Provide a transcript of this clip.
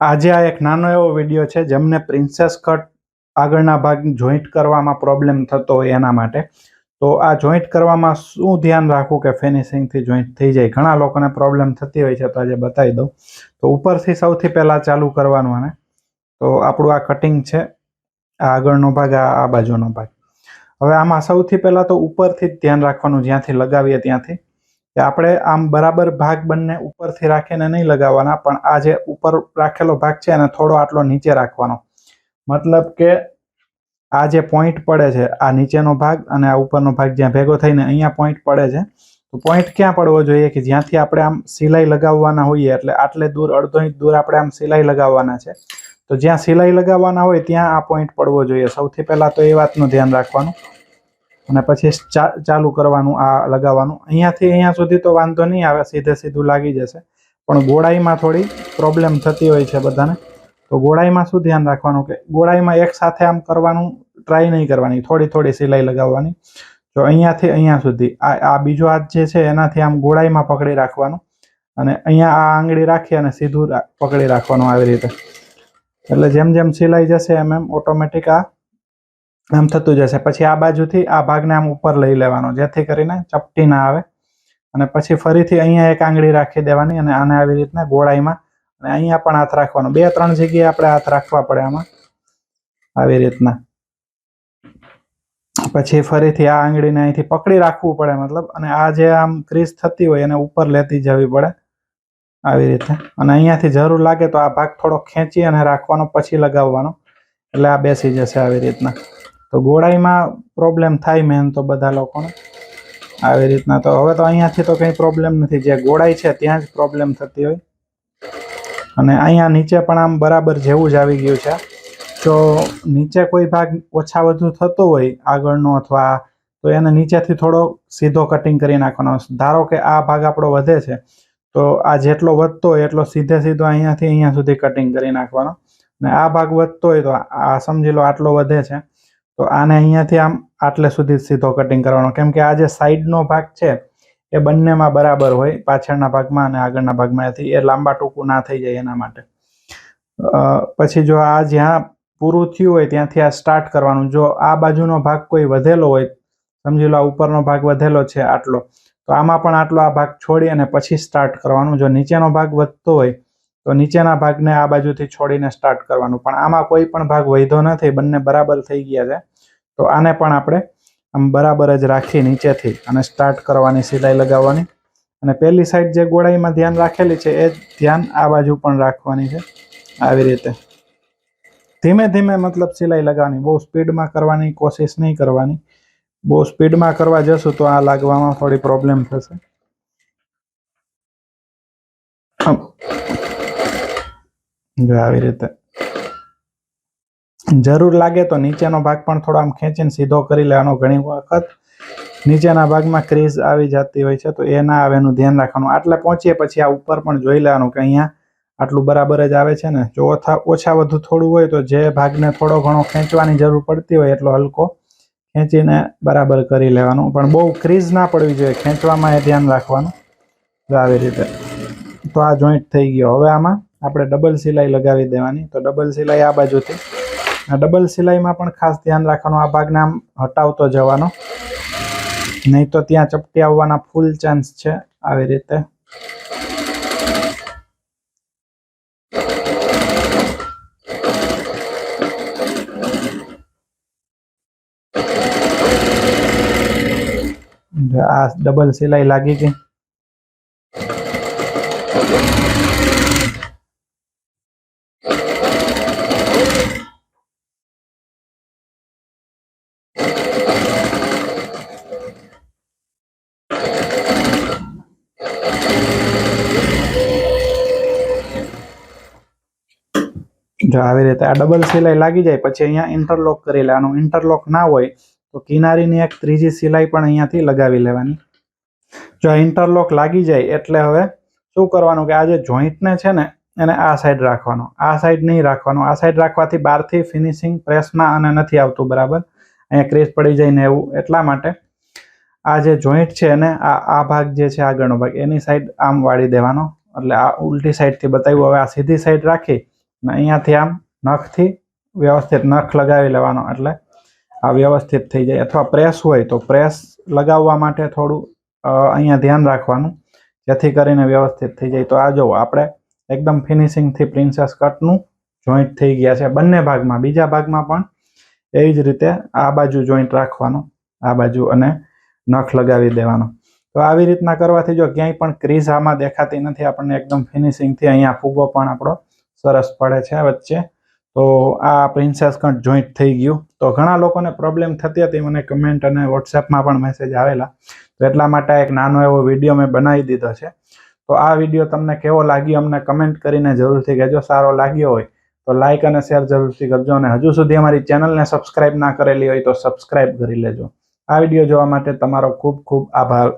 આજે આ એક નાનો એવો વીડિયો છે જેમને પ્રિન્સેસ કટ આગળના ભાગ જોઈન્ટ કરવામાં પ્રોબ્લેમ થતો હોય એના માટે. તો આ જોઈન્ટ કરવામાં શું ધ્યાન રાખવું કે ફિનિશિંગથી જોઈન્ટ થઈ જાય? ઘણા લોકોને પ્રોબ્લેમ થતી હોય છે તો આજે બતાવી દઉં. તો ઉપરથી સૌથી પહેલાં ચાલુ કરવાનું આને. તો આપણું આ કટિંગ છે. આ આગળનો ભાગ, આ આ બાજુનો ભાગ. હવે આમાં સૌથી પહેલાં તો ઉપરથી જ ધ્યાન રાખવાનું, જ્યાંથી લગાવીએ ત્યાંથી. કે આપણે આમ બરાબર ભાગ બંને ઉપરથી રાખીને નહીં લગાવવાના, પણ આ જે ઉપર રાખેલો ભાગ છે એને થોડો આટલો નીચે રાખવાનો. મતલબ કે આ જે પોઈન્ટ પડે છે, આ નીચેનો ભાગ અને આ ઉપરનો ભાગ જ્યાં ભેગો થઈને અહીંયા પોઈન્ટ પડે છે, તો પોઈન્ટ ક્યાં પડવો જોઈએ કે જ્યાંથી આપણે આમ સિલાઈ લગાવવાના હોઈએ? એટલે આટલે દૂર, અડધો ઇંચ દૂર આપણે આમ સિલાઈ લગાવવાના છે. તો જ્યાં સિલાઈ લગાવવાના હોય ત્યાં આ પોઈન્ટ પડવો જોઈએ. સૌથી પહેલાં તો એ વાતનું ધ્યાન રાખવાનું. અને પછી ચાલુ કરવાનું, આ લગાવવાનું. અહીંયાથી અહીંયા સુધી તો વાંધો નહીં આવે, સીધે સીધું લાગી જશે. પણ ગોળાઈમાં થોડી પ્રોબ્લેમ થતી હોય છે બધાને. તો ગોળાઈમાં શું ધ્યાન રાખવાનું કે ગોળાઈમાં એક સાથે આમ કરવાનું ટ્રાય નહીં કરવાની, થોડી થોડી સિલાઈ લગાવવાની. તો અહીંયાથી અહીંયા સુધી, આ આ બીજો હાથ જે છે એનાથી આમ ગોળાઈમાં પકડી રાખવાનું. અને અહીંયા આ આંગળી રાખી અને સીધું પકડી રાખવાનું આવી રીતે. એટલે જેમ જેમ સિલાઈ જશે એમ એમ ઓટોમેટિક આ આમ થતું જશે પછી આ બાજુથી આ ભાગને આમ ઉપર લઈ લેવાનો, જેથી કરીને ચપટી ના આવે. અને પછી ફરીથી અહીંયા એક આંગળી રાખી દેવાની અને આને આવી રીતના ગોળાઈમાં અને અહીંયા પણ હાથ રાખવાનો. બે, ત્રણ જગ્યાએ આપણે હાથ રાખવા પડે આમાં. આવી રીતના. પછી ફરીથી આ આંગળીને અહીંથી પકડી રાખવું પડે મતલબ. અને આ જે આમ ક્રીઝ થતી હોય એને ઉપર લેતી જવી પડે. આવી રીતે. અને અહીંયાથી જરૂર લાગે તો આ ભાગ થોડો ખેંચી અને રાખવાનો, પછી લગાવવાનો. એટલે આ બેસી જશે આવી રીતના. તો ગોળાઈમાં પ્રોબ્લેમ થાય મેન તો બધા લોકોને. આવી રીતના તો હવે તો અહીંયાથી તો કંઈ પ્રોબ્લેમ નથી. જે ગોળાઈ છે ત્યાં જ પ્રોબ્લેમ થતી હોય. અને અહીંયા નીચે પણ આમ બરાબર જેવું જ આવી ગયું છે. જો નીચે કોઈ ભાગ ઓછા વધુ થતો હોય આગળનો અથવા તો એને નીચેથી થોડો સીધો કટિંગ કરી નાખવાનો. ધારો કે આ ભાગ આપણો વધે છે, તો આ જેટલો વધતો હોય એટલો સીધે સીધો અહીંયાથી અહીંયા સુધી કટિંગ કરી નાખવાનો. ને આ ભાગ વધતો હોય તો આ સમજી લો આટલો વધે છે. તો આને અહીંયાથી આમ આટલે સુધી સીધો કટિંગ કરવાનો. કેમ કે આ જે સાઈડનો ભાગ છે, એ બંનેમાં બરાબર હોય, પાછળના ભાગમાં અને આગળના ભાગમાં એથી એ લાંબા ટૂંકું ના થઈ જાય એના માટે. પછી જો આ જ્યાં પૂરું થયું હોય, ત્યાંથી આ સ્ટાર્ટ કરવાનું. જો આ બાજુનો ભાગ કોઈ વધેલો હોય, સમજી લો આ ઉપરનો ભાગ વધેલો છે આટલો, તો આમાં પણ આટલો આ ભાગ છોડી અને પછી સ્ટાર્ટ કરવાનું. જો નીચેનો ભાગ વધતો હોય તો નીચેના ભાગને આ બાજુથી છોડીને સ્ટાર્ટ કરવાનું. પણ આમાં કોઈ પણ ભાગ વધ્યો નથી, બંને બરાબર થઈ ગયા છે. તો આને પણ આપણે આમ બરાબર જ રાખી નીચેથી અને સ્ટાર્ટ કરવાની સિલાઈ લગાવવાની. અને પહેલી સાઈડ જે ગોળાઈમાં ધ્યાન રાખેલી છે, એ ધ્યાન આ બાજુ પણ રાખવાની છે. આવી રીતે. ધીમે ધીમે મતલબ સિલાઈ લગાવવાની. બહુ સ્પીડમાં કરવાની કોશિશ નહીં કરવાની. બહુ સ્પીડમાં કરવા જશું તો આ લાગવામાં થોડી પ્રોબ્લેમ થશે. જો આવી રીતે. જરૂર લાગે તો નીચેનો ભાગ પણ થોડો આમ ખેંચીને સીધો કરી લેવાનો ઘણી વખત નીચેના ભાગમાં ક્રીઝ આવી જતી હોય છે, તો એ ના આવે એનું ધ્યાન રાખવાનું. આટલે પહોંચીએ પછી આ ઉપર પણ જોઈ લેવાનું કે અહીંયા આટલું બરાબર જ આવે છે ને. જો ઓછા વધુ થોડું હોય તો જે ભાગને થોડો ઘણો ખેંચવાની જરૂર પડતી હોય એટલો હલકો ખેંચીને બરાબર કરી લેવાનું. પણ બહુ ક્રીઝ ના પડવી જોઈએ, ખેંચવામાં એ ધ્યાન રાખવાનું. આવી રીતે. તો આ જોઈન્ટ થઈ ગયો. હવે આમાં આપણે ડબલ સિલાઈ લગાવી દેવાની. તો ડબલ સિલાઈ આ બાજુથી. ડબલ સિલાઈમાં પણ ખાસ ધ્યાન રાખવાનું, આ ભાગને આમ હટાવતો જવાનો. નહીં તો ત્યાં ચપટી આવવાના ફૂલ ચાન્સ છે આવી રીતે. આ ડબલ સિલાઈ લાગી ગઈ. જો આવી રીતે આ ડબલ સિલાઈ લાગી જાય, પછી અહીંયા ઇન્ટરલોક કરી લેવાનું ઇન્ટરલોક ના હોય, તો કિનારીની એક ત્રીજી સિલાઈ પણ અહીંયાથી લગાવી લેવાની. જો ઇન્ટરલોક લાગી જાય, એટલે હવે શું કરવાનું કે આ જે જોઈન્ટને છે ને, એને આ સાઈડ રાખવાનો. આ સાઈડ નહીં રાખવાનો. આ સાઈડ રાખવાથી બહારથી ફિનિશિંગ પ્રેસમાં અને નથી આવતું, બરાબર? અહીંયા ક્રેસ પડી જાય ને એવું, એટલા માટે આ જે જોઈન્ટ છે એને આ આ ભાગ જે છે આગળનો ભાગ, એની સાઈડ આમ વાળી દેવાનો. એટલે આ ઉલટી સાઈડથી બતાવ્યું. હવે આ સીધી સાઈડ રાખી અને અહીંયાથી આમ નખથી વ્યવસ્થિત નખ લગાવી લેવાનો એટલે આ વ્યવસ્થિત થઈ જાય. અથવા પ્રેસ હોય તો પ્રેસ લગાવવા માટે થોડું અહીંયા ધ્યાન રાખવાનું, જેથી કરીને વ્યવસ્થિત થઈ જાય. તો આ જુઓ આપણે એકદમ ફિનિશિંગથી પ્રિન્સેસ કટનું જોઈન્ટ થઈ ગયા છે બંને ભાગમાં. બીજા ભાગમાં પણ એવી જ રીતે આ બાજુ જોઈન્ટ રાખવાનું, આ બાજુ અને નખ લગાવી દેવાનો. તો આવી રીતના કરવાથી જો ક્યાંય પણ ક્રીઝ આમાં દેખાતી નથી, આપણને એકદમ ફિનિશિંગથી અહીંયા ફૂગો પણ આપણો સરસ પડે છે વચ્ચે. તો આ પ્રિન્સેસ કટ જોઈન્ટ થઈ ગયું. તો ઘણા લોકોને પ્રોબ્લેમ થતી હતી. મને કમેન્ટ અને વોટ્સએપમાં પણ મેસેજ આવેલા. તો એટલા માટે એક નાનો એવો વીડિયો મેં બનાવી દીધો છે. તો આ વીડિયો તમને કેવો લાગ્યો અમને કમેન્ટ કરીને જરૂરથી કહેજો. સારો લાગ્યો હોય તો લાઇક અને શેર જરૂરથી કરજો. અને હજુ સુધી અમારી ચેનલને સબસ્ક્રાઇબ ના કરેલી હોય તો સબસ્ક્રાઇબ કરી લેજો. આ વીડિયો જોવા માટે તમારો ખૂબ ખૂબ આભાર.